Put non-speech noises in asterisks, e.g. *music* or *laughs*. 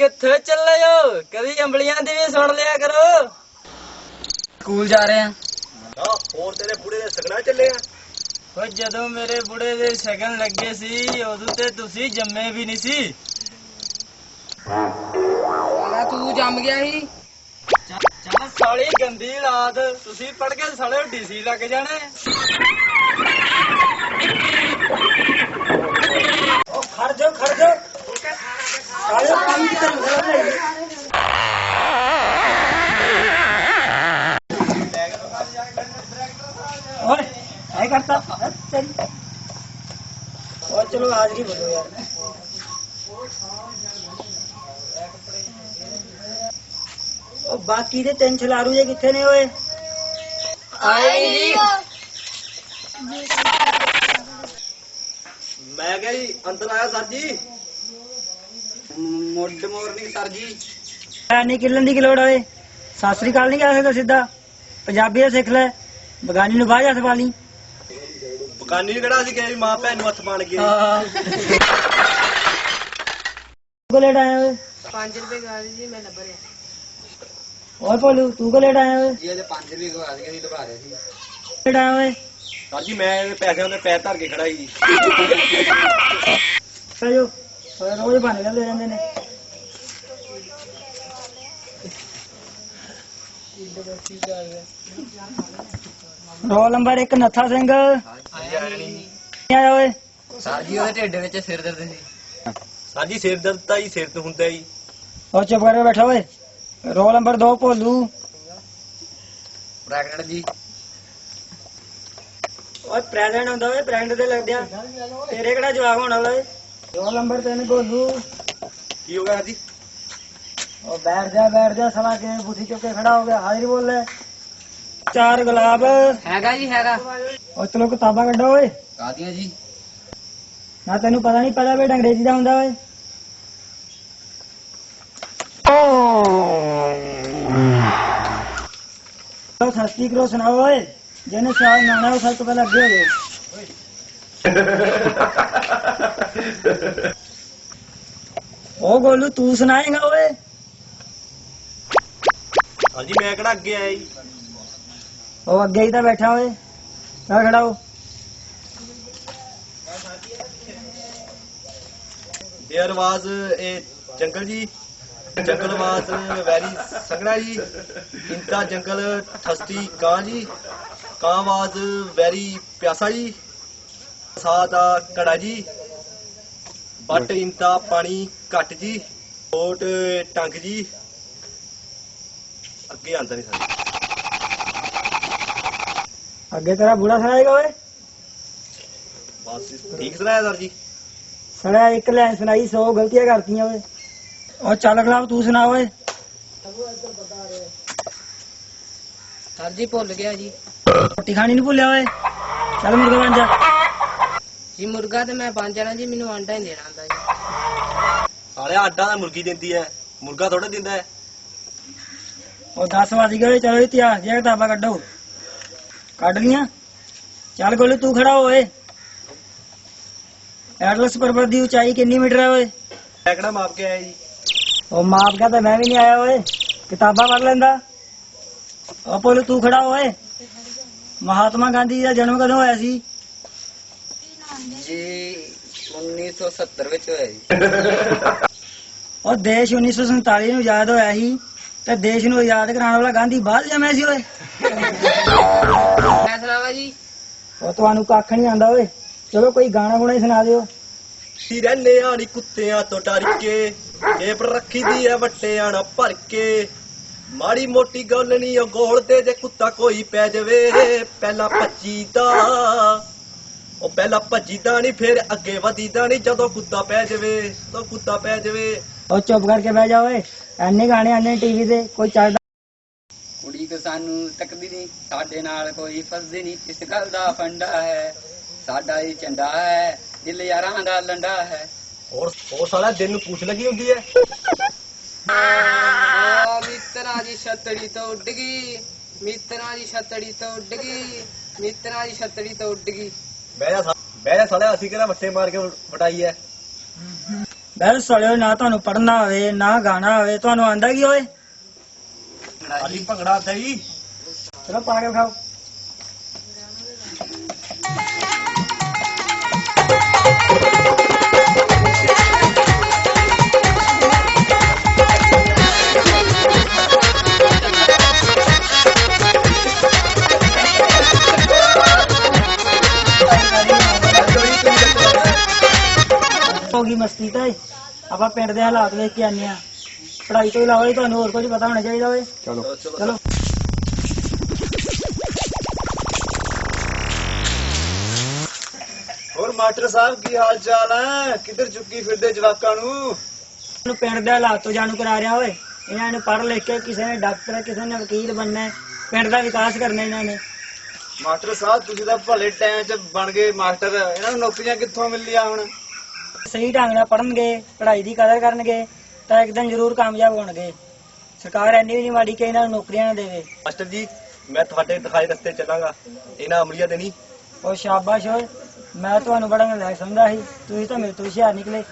ਕਿੱਥੇ ਚੱਲੇ ਹੋ? ਕਦੀ ਅੰਬਲੀਆਂ ਦੀ ਵੀ ਸੁਣ ਲਿਆ ਕਰੋ। ਸਕੂਲ ਜਾ ਰਹੇ ਆ ਆ ਹੋਰ ਤੇਰੇ ਬੁੜੇ ਦੇ ਸਗਣਾ ਚੱਲੇ ਆ। ਓ ਜਦੋਂ ਮੇਰੇ ਬੁੜੇ ਦੇ ਸ਼ਗਨ ਲੱਗੇ ਸੀ ਉਦੋਂ ਤੇ ਤੁਸੀਂ ਜੰਮੇ ਵੀ ਨਹੀਂ ਸੀ। ਸਾਲਾ ਤੂੰ ਜੰਮ ਗਿਆ ਸੀ। ਚੱਲ ਸਾਲੀ ਗੰਦੀ ਲਾਦ ਤੁਸੀਂ ਪੜ ਕੇ ਸਾਲੇ ਡੀਸੀ ਲੱਗ ਜਾਣੇ। ਉਹ ਖੜ ਜਾ ਖੜ ਜਾ। ਸਾਲੇ ਕੰਮ ਕੀ ਕਰਨ ਓਏ ਐ ਕਰਤਾ ਤੇਰੀ ਓ ਚਲੋ ਹਾਜ਼ਰੀ ਬੋਲੋ ਯਾਰ ਉਹ ਬਾਕੀ ਦੇ ਤਿੰਨ ਛਲਾਰੂ ਜੇ ਕਿੱਥੇ ਨੇ ਓਏ ਆਏ ਜੀ ਮੈਂ ਜੀ ਜੀ ਮੁੱਢ ਮਾਰਨਿੰਗ ਸਰ ਜੀ। ਐ ਨਹੀਂ ਕਿੱਲਣ ਦੀ ਕੀ ਲੋੜ ਓਏ ਸਤਿ ਸ੍ਰੀ ਅਕਾਲ ਨਹੀਂ ਕਹਿ ਸਕਦਾ ਸਿੱਧਾ। ਪੰਜਾਬੀ ਦਾ ਸਿੱਖ ਲੈ ਬਗਾਨੀ ਨੂੰ ਬਾਹਰ ਹੱਥ ਪਾ ਲਈ। ਬਕਾਨੀ ਨੂੰ ਕਿਹੜਾ ਸੀ ਕਿ ਮਾਂ ਭੈਣ ਨੂੰ ਹੱਥ ਪਾਣ ਗਏ ਤੂੰ ਲੇਟ ਆਇਆ ਓਏ? 5 ਰੁਪਏ ਗਾ ਜੀ ਮੈਂ ਲੱਭ ਰਿਹਾ। ਓਏ ਭੋਲੂ ਤੂੰ ਕੋ ਲੇਟ ਆਇਆ ਓਏ? ਜੀ ਇਹਦੇ 5 ਰੁਪਏ ਗਵਾ ਦੇ ਸੀ ਲਗਾ ਰਹੇ ਸੀ। ਲੇਟ ਆਇਆ ਓਏ? ਸਰ ਜੀ ਮੈਂ ਪੈਸਿਆਂ ਦੇ ਪੈਰ ਧਰ ਕੇ ਖੜਾ ਸੀ। ਚਲੋ। ਓਏ ਰੋਜ਼ ਬਹਾਨੇ ਲੱਭਦੇ ਰਹਿੰਦੇ ਨੇ। Roll number 1 Nattha Singh. ਨਹੀਂ ਆਇਆ ਓਏ? ਸਰ ਜੀ ਉਹਦੇ ਢਿੱਡ ਵਿੱਚ ਸਿਰ ਦਰਦ ਸੀ। ਸਰ ਜੀ ਸਿਰ ਦਰਦ ਤਾਂ ਹੀ ਸਿਰ ਤੇ ਹੁੰਦਾ ਹੀ ਉਹ ਚੁੱਪ ਕਰਕੇ ਬੈਠਾ ਓਏ। Roll number 2 Bholu. ਪ੍ਰੈਗਨੈਂਟ ਜੀ। ਓਏ ਪ੍ਰੈਜ਼ੈਂਟ ਹੁੰਦਾ ਓਏ ਪ੍ਰੈਜ਼ੈਂਟ ਤੇ ਲੱਗਦਿਆਂ। ਤੇਰੇ ਕਿਹੜਾ ਜਵਾਬ ਹੋਣਾ ਓਏ? ਰੋਲ ਨੰਬਰ 3 ਭੋਲੂ ਕੀ ਹੋ ਗਿਆ ਜੀ ਉਹ ਬੈਠ ਜਾ ਬੈਠ ਜਾ ਸਲਾ ਕੇ ਬੁੱਧੀ ਚੁੱਕ ਕੇ ਖੜਾ ਹੋ ਗਿਆ ਹਾਜ਼ਰੀ ਬੋਲ ਲੈ। ਚਾਰ ਗੁਲਾਬ। ਹੈਗਾ ਜੀ ਹੈਗਾ। ਉਹ ਚਲੋ ਕਿਤਾਬਾਂ ਕੱਢੋ ਓਏ। ਕਾਦੀਆਂ ਜੀ? ਨਾ ਤੈਨੂੰ ਪਤਾ ਨਹੀਂ ਪਹਿਲਾ ਬੇਟ ਅੰਗਰੇਜ਼ੀ ਦਾ ਹੁੰਦਾ ਓਏ। ਉਹ ਸਸਤੀ ਕਰੋ ਸੁਣਾਓ ਓਏ। ਜਿਹਨੇ ਸਿਆਲ ਨਾਣਾ ਉਹ ਸਭ ਤੋਂ ਪਹਿਲਾਂ ਅੱਗੇ ਹੋ ਜਾਓ। *laughs* ਉਹ ਗੋਲੂ ਤੂੰ ਸੁਣਾਏਗਾ ਓਏ ਹਾਂਜੀ ਮੈਂ ਕਿਹੜਾ ਅੱਗੇ ਆਇਆ ਜੀ ਉਹ ਅੱਗੇ ਹੀ ਤਾਂ ਬੈਠਾ ਓਏ ਆ ਖੜਾ ਹੋ देयर वाज ए जंगल जी जंगल वाज वेरी संगड़ा जी इनका जंगल थस्ती कां जी कां वाज वेरी प्यासा जी सादा कड़ा जी ਬੱਟ ਇੰਤਾ ਪਾਣੀ ਘੱਟ ਜੀ ਕੋਟ ਟੰਗ ਜੀ। ਅੱਗੇ ਆਂਦਾ ਨਹੀਂ ਸਾਡੇ। ਅੱਗੇ ਤੇਰਾ ਬੁੜਾ ਸੁਣਾਏਗਾ ਓਏ ਬਸ ਠੀਕ ਸੁਣਾਇਆ ਸਰ ਜੀ? ਸੜਾ ਇੱਕ ਲੈਣ ਸੁਣਾਈ 100 ਗਲਤੀਆਂ ਕਰਤੀਆਂ ਓਏ। ਉਹ ਚੱਲ ਗਲਾਬ ਤੂੰ ਸੁਣਾ ਓਏ। ਸਰ ਜੀ ਭੁੱਲ ਗਿਆ ਜੀ। ਰੋਟੀ ਖਾਣੀ ਨਹੀਂ ਭੁੱਲਿਆ ਓਏ। ਚੱਲ ਮੁਰਗਾ ਬਣ ਜਾ। ਜੀ ਮੁਰਗਾ ਤੇ ਮੈਂ ਬਣ ਜਾਣਾ ਜੀ ਮੈਨੂੰ ਆਂਡਾ ਹੀ ਦੇਣਾ ਆਂਦਾ ਜੀ। ਸਾਲਿਆ ਆਟਾ ਤਾਂ ਮੁਰਗੀ ਦਿੰਦੀ ਹੈ ਮੁਰਗਾ ਥੋੜਾ ਦਿੰਦਾ ਹੈ ਉਹ 10 ਵਜ ਗਏ ਚਲੋ ਇਤਿਹਾਸ ਦੀਆਂ ਕਿਤਾਬਾਂ ਕੱਢੋ। ਕੱਢ ਲੀਆਂ ਚੱਲ ਗੋਲੂ ਤੂੰ ਖੜਾ ਹੋ ਓਏ। ਐਟਲਸ ਪਰਬਤ ਦੀ ਉਚਾਈ ਕਿੰਨੀ ਮੀਟਰ ਹੈ ਓਏ? ਮੈਂ ਕਿਹੜਾ ਮਾਪ ਕੇ ਆਇਆ ਜੀ? ਉਹ ਮਾਪ ਕਾ ਤਾਂ ਮੈਂ ਵੀ ਨਹੀਂ ਆਇਆ ਓਏ। ਕਿਤਾਬਾਂ ਪੜ੍ਹ ਲੈਂਦਾ। ਉਹ ਪੋਲੂ ਤੂੰ ਖੜਾ ਹੋ ਓਏ। ਮਹਾਤਮਾ ਗਾਂਧੀ ਦਾ ਜਨਮ ਕਦੋਂ ਹੋਇਆ ਸੀ? ਜੀ 1970 ਵਿੱਚ ਹੋਇਆ ਜੀ। ਉਹ ਦੇਸ਼ 1947 ਨੂੰ ਆਜ਼ਾਦ ਹੋਇਆ ਸੀ ਤੇ ਦੇਸ਼ ਨੂੰ ਆਜ਼ਾਦ ਕਰਾਉਣ ਵਾਲਾ ਗਾਂਧੀ ਬਾਅਦ ਜੰਮਿਆ ਸੀ ਓਏ। ਮੈਂ ਸੁਣਾਵਾ ਜੀ। ਉਹ ਤੁਹਾਨੂੰ ਕੱਖ ਨਹੀਂ ਆਂਦਾ ਓਏ। ਚਲੋ ਕੋਈ ਗਾਣਾ ਗੁਣਾ ਹੀ ਸੁਣਾ ਦਿਓ। ਸੀ ਰਹਿੰਦੇ ਆਣੀ ਕੁੱਤਿਆਂ ਤੋਂ ਡਰ ਕੇ ਜੇਬ ਰੱਖੀ ਦੀ ਐ ਵੱਟਿਆਂ ਨਾਲ ਭਰ ਕੇ। ਮਾੜੀ ਮੋਟੀ ਗੱਲ ਨਹੀਂ ਉਹ ਗੋਲ ਤੇ ਜੇ ਕੁੱਤਾ ਕੋਈ ਪੈ ਜਾਵੇ ਪਹਿਲਾਂ ਭੱਜੀਦਾ ਉਹ ਪਹਿਲਾਂ ਭੱਜੀਦਾ ਨਹੀਂ ਫਿਰ ਅੱਗੇ ਵਧੀਦਾ ਨਹੀਂ ਜਦੋਂ ਕੁੱਤਾ ਪੈ ਜਾਵੇ ਤਾਂ ਕੁੱਤਾ ਪੈ ਜਾਵੇ। ਉਹ ਚੁੱਪ ਕਰਕੇ ਬਹਿ ਜਾ ਓਏ ਐਨੇ ਗਾਣੇ ਆਨੇ ਟੀਵੀ ਤੇ ਕੋਈ ਚੱਲਦਾ ਕੁੜੀ ਕੋ ਸਾਨੂੰ ਤੱਕਦੀ ਨਹੀਂ ਸਾਡੇ ਨਾਲ ਕੋਈ ਫਸਦੀ ਨਹੀਂ ਇਸ ਗੱਲ ਦਾ ਫੰਡਾ ਹੈ ਸਾਡਾ ਹੀ ਝੰਡਾ ਹੈ ਦਿਲ ਯਾਰਾਂ ਦਾ ਲੰਡਾ ਹੈ। ਹੋਰ ਹੋਰ ਸਾਲਾ ਦਿਨ ਨੂੰ ਪੁੱਛ ਲੱਗੀ ਹੁੰਦੀ ਐ ਓ ਮਿੱਤਰਾਂ ਦੀ ਛਤੜੀ ਤੋਂ ਉੱਡ ਗਈ ਮਿੱਤਰਾਂ ਦੀ ਛਤੜੀ ਤੋਂ ਉੱਡ ਗਈ ਮਿੱਤਰਾਂ ਦੀ ਛਤੜੀ ਤੋਂ ਉੱਡ ਗਈ। ਬਹਿ ਜਾ ਸਾ- ਬਹਿ ਜਾ ਸਾਲਾ ਅਸੀਂ ਕਿਹੜਾ ਵੱਟੇ ਮਾਰ ਕੇ ਵਟਾਈ ਐ? ਬਹਿ ਸੜਿਓ ਨਾ ਤੁਹਾਨੂੰ ਪੜਨਾ ਹੋਵੇ ਨਾ ਗਾਣਾ ਹੋਵੇ ਤੁਹਾਨੂੰ ਆਂਦਾ ਕੀ ਓਏ ਹਾਲੀ ਭੰਗੜਾ ਜੀ ਚਲੋ ਪਾ ਕੇ ਖਾਓ ਹੋ ਗਈ ਮਸਤੀ ਤਾਂ। ਆਪਾਂ ਪਿੰਡ ਦੇ ਹਾਲਾਤ ਵੇਖ ਕੇ ਆਨੇ ਆ ਪੜ੍ਹਾਈ ਤੋਂ ਇਲਾਵਾ ਵੀ ਤੁਹਾਨੂੰ ਹੋਰ ਕੁਝ ਪਤਾ ਹੋਣਾ ਚਾਹੀਦਾ ਓਏ ਚਲੋ। ਚਲੋ। ਹੋਰ ਮਾਸਟਰ ਸਾਹਿਬ ਕੀ ਹਾਲ ਚਾਲ ਹੈ? ਕਿੱਧਰ ਚੁੱਕੀ ਫਿਰਦੇ ਜਵਾਕਾਂ ਨੂੰ? ਨੂੰ ਪਿੰਡ ਦੇ ਹਾਲਾਤ ਤੋਂ ਜਾਣੂ ਕਰਾ ਰਿਹਾ ਓਏ। ਇਹਨਾਂ ਨੇ ਪੜ੍ਹ ਲਿਖ ਕੇ ਕਿਸੇ ਨੇ ਡਾਕਟਰ ਕਿਸੇ ਨੇ ਵਕੀਲ ਬਣਨਾ ਹੈ। ਪਿੰਡ ਦਾ ਵਿਕਾਸ ਕਰਨਾ ਇਹਨਾਂ ਨੇ। ਮਾਸਟਰ ਸਾਹਿਬ ਤੁਸੀਂ ਤਾਂ ਭਲੇ ਟਾਈਮ 'ਚ ਬਣ ਗਏ ਮਾਸਟਰ। ਇਹਨਾਂ ਨੂੰ ਨੌਕਰੀਆਂ ਕਿੱਥੋਂ ਮਿਲੀਆਂ ਹੁਣ? ਸਹੀ ਢੰਗ ਨਾਲ ਪੜਨਗੇ ਪੜ੍ਹਾਈ ਦੀ ਕਦਰ ਕਰਨਗੇ ਤਾਂ ਇੱਕ ਦਿਨ ਜ਼ਰੂਰ ਕਾਮਯਾਬ ਹੋਣਗੇ। ਸਰਕਾਰ ਐਨੀ ਵੀ ਨਹੀਂ ਮਾੜੀ ਕਿ ਇਹਨਾਂ ਨੂੰ ਨੌਕਰੀਆਂ ਨਾ ਦੇਵੇ। ਮਾਸਟਰ ਜੀ ਮੈਂ ਤੁਹਾਡੇ ਦਿਖਾਏ ਰਸਤੇ ਚੱਲਾਂਗਾ। ਇਹਨਾਂ ਅਮਲੀਆਂ ਦੇ ਉਹ ਸ਼ਾਬਾਸ਼ ਓਏ ਮੈਂ ਤੁਹਾਨੂੰ ਬੜਾ ਨਲਾਇਕ ਸਮਝਦਾ ਸੀ। ਤੁਸੀਂ ਤਾਂ ਮੇਰੇ ਤੋਂ ਹੁਸ਼ਿਆਰ ਨਿਕਲੇ।